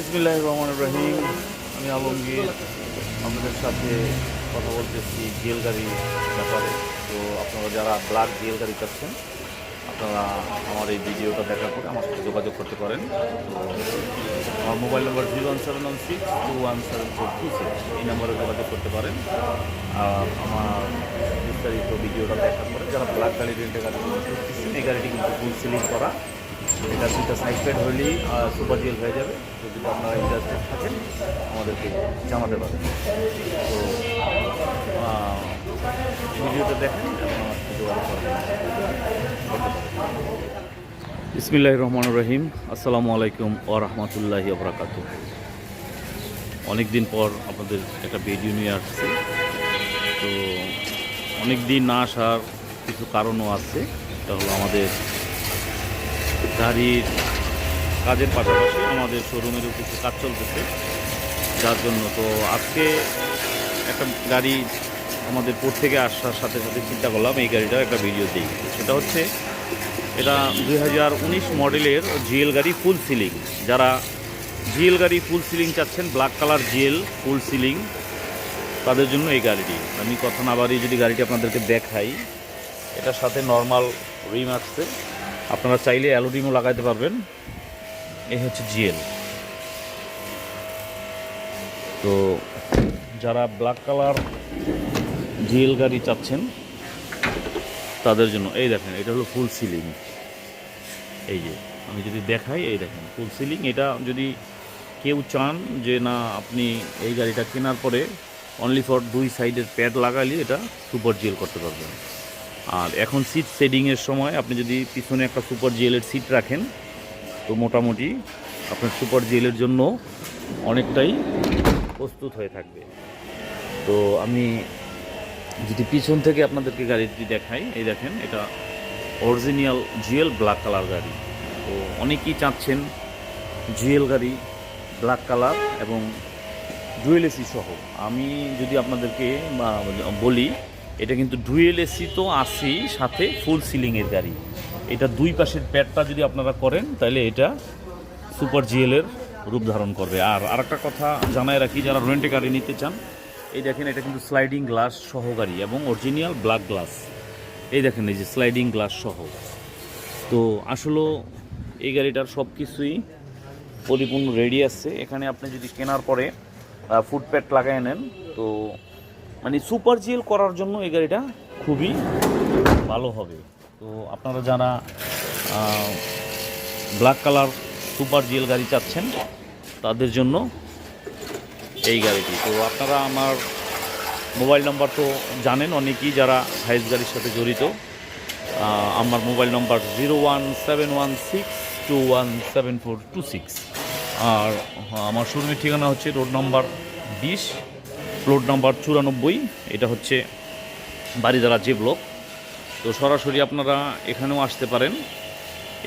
ইসমিল্লাহ রহমান রহিম। আমি আলমগীর, আপনাদের সাথে কথা বলতেছি জেল গাড়ির ব্যাপারে। তো আপনারা যারা ব্ল্যাক জেল গাড়ি চাচ্ছেন, আপনারা আমার এই ভিডিওটা দেখার পরে আমার সাথে যোগাযোগ করতে পারেন। তো আমার mobile number zero one seven one six, two one seven four two six, এই নম্বরে যোগাযোগ করতে পারেন। আর আমার বিস্তারিত ভিডিওটা দেখার পরে যারা ব্ল্যাক গাড়ি রেন্টে গাড়ি এই গাড়িটি কিন্তু ফুল সিলিং করা। এটা দুইটা সাইড হলেই সুপার ডিএল হয়ে যাবে। যদি আপনারা ইন্টারেস্টেড থাকেন, আমাদেরকে জানাতে পারেন। তো ভিডিওটা দেখেন। বিসমিল্লাহ রহমান রহিম। আসসালামু আলাইকুম ও রহমতুল্লাহি আবরাকাত অনেক দিন পর আপনাদের একটা ভিডিও নিয়ে আসছে। তো অনেক দিন না আসার কিছু কারণও আছে। এটা হলো আমাদের গাড়ির কাজের পাশাপাশি আমাদের শোরুমেরও কিছু কাজ চলতেছে। যার জন্য তো আজকে একটা গাড়ি আমাদের পোর্ট থেকে আসার সাথে সাথে চিন্তা করলাম, এই গাড়িটার একটা ভিডিও দিই সেটা হচ্ছে এটা দুই হাজার উনিশ মডেলের জিএল গাড়ি ফুল সিলিং যারা জিএল গাড়ি ফুল সিলিং চাচ্ছেন black colour GL full ceiling তাদের জন্য এই গাড়িটি। আমি কথা না বাড়িয়ে যদি গাড়িটি আপনাদেরকে দেখাই, এটার সাথে নর্মাল রিম আসছে। আপনারা চাইলে অ্যালোডিমও লাগাইতে পারবেন। এই হচ্ছে জিএল। তো যারা ব্ল্যাক কালার জিএল গাড়ি চাচ্ছেন, তাদের জন্য, এই দেখেন, এটা হলো ফুল সিলিং। এই যে, আমি যদি দেখাই, এই দেখেন, ফুল সিলিং। এটা যদি কেউ চান যে না, আপনি এই গাড়িটা কেনার পরে অনলি ফর দুই সাইডের প্যাড লাগালে এটা সুপার জিএল করতে পারবেন। আর এখন সিট শেডিংয়ের সময় আপনি যদি পিছনে একটা সুপার জিএলের সিট রাখেন, তো মোটামুটি আপনার সুপার জিএলের জন্য অনেকটাই প্রস্তুত হয়ে থাকবে। তো আমি যদি পিছন থেকে আপনাদেরকে গাড়িটি দেখাই, এই দেখেন, এটা অরিজিনাল জুয়েল ব্ল্যাক কালার গাড়ি। তো অনেকেই চাচ্ছেন জুয়েল গাড়ি ব্ল্যাক কালার এবং ডুয়েল এসি সহ। আমি যদি আপনাদেরকে বলি এটা কিন্তু ডুয়েল এসি তো আসি সাথে ফুল সিলিংয়ের গাড়ি। এটা দুই পাশের প্যাডটা যদি আপনারা করেন, তাহলে এটা সুপার জিএলের রূপ ধারণ করবে। আর আরেকটা কথা জানায় রাখি, যারা রেন্টে গাড়ি নিতে চান, এই দেখেন এটা কিন্তু স্লাইডিং গ্লাস সহ গাড়ি এবং অরিজিনাল ব্ল্যাক গ্লাস এই দেখেন এই যে স্লাইডিং গ্লাস সহ। তো আসলে এই গাড়িটার সব কিছুই পরিপূর্ণ রেডি আছে। এখানে আপনি যদি কেনার পরে ফুটপ্যাড লাগাই নেন, তো মানে সুপার জিএল করার জন্য এই গাড়িটা খুবই ভালো হবে। তো আপনারা যারা ব্ল্যাক কালার সুপার জিএল গাড়ি চাচ্ছেন তাদের জন্য এই গাড়িটি। তো আপনারা আমার মোবাইল নাম্বার তো জানেন অনেকেই যারা হাইস গাড়ির সাথে জড়িত আমার mobile number zero one seven one six two one seven four two six. আর হ্যাঁ, আমার শোরুমের ঠিকানা হচ্ছে রোড নাম্বার বিশ প্লট নাম্বার চুরানব্বই। এটা হচ্ছে বাড়িদারা যে ব্লক। তো সরাসরি আপনারা এখানেও আসতে পারেন।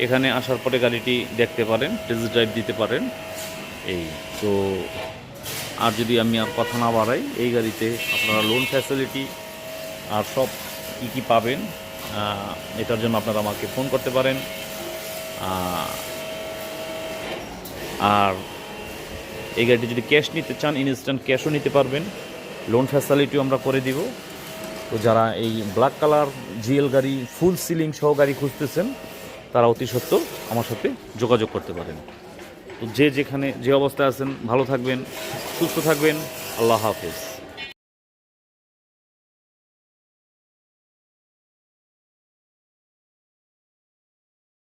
এখানে আসার পরে গাড়িটি দেখতে পারেন টেস্ট ড্রাইভ দিতে পারেন। এই, তো আর যদি আমি আর কথা না বাড়াই, এই গাড়িতে আপনারা লোন ফ্যাসিলিটি আর সব কী কী পাবেন এটার জন্য আপনারা আমাকে ফোন করতে পারেন। আর এই গাড়িটি যদি ক্যাশ নিতে চান ইনস্ট্যান্ট ক্যাশও নিতে পারবেন। লোন ফ্যাসিলিটিও আমরা করে দিব। তো যারা এই ব্ল্যাক কালার জিএল গাড়ি ফুল সিলিং সহ গাড়ি খুঁজতেছেন, তারা অতি সত্য আমার সাথে যোগাযোগ করতে পারেন। তো যে যেখানে, যে অবস্থায় আছেন, ভালো থাকবেন, সুস্থ থাকবেন, আল্লাহ হাফেজ।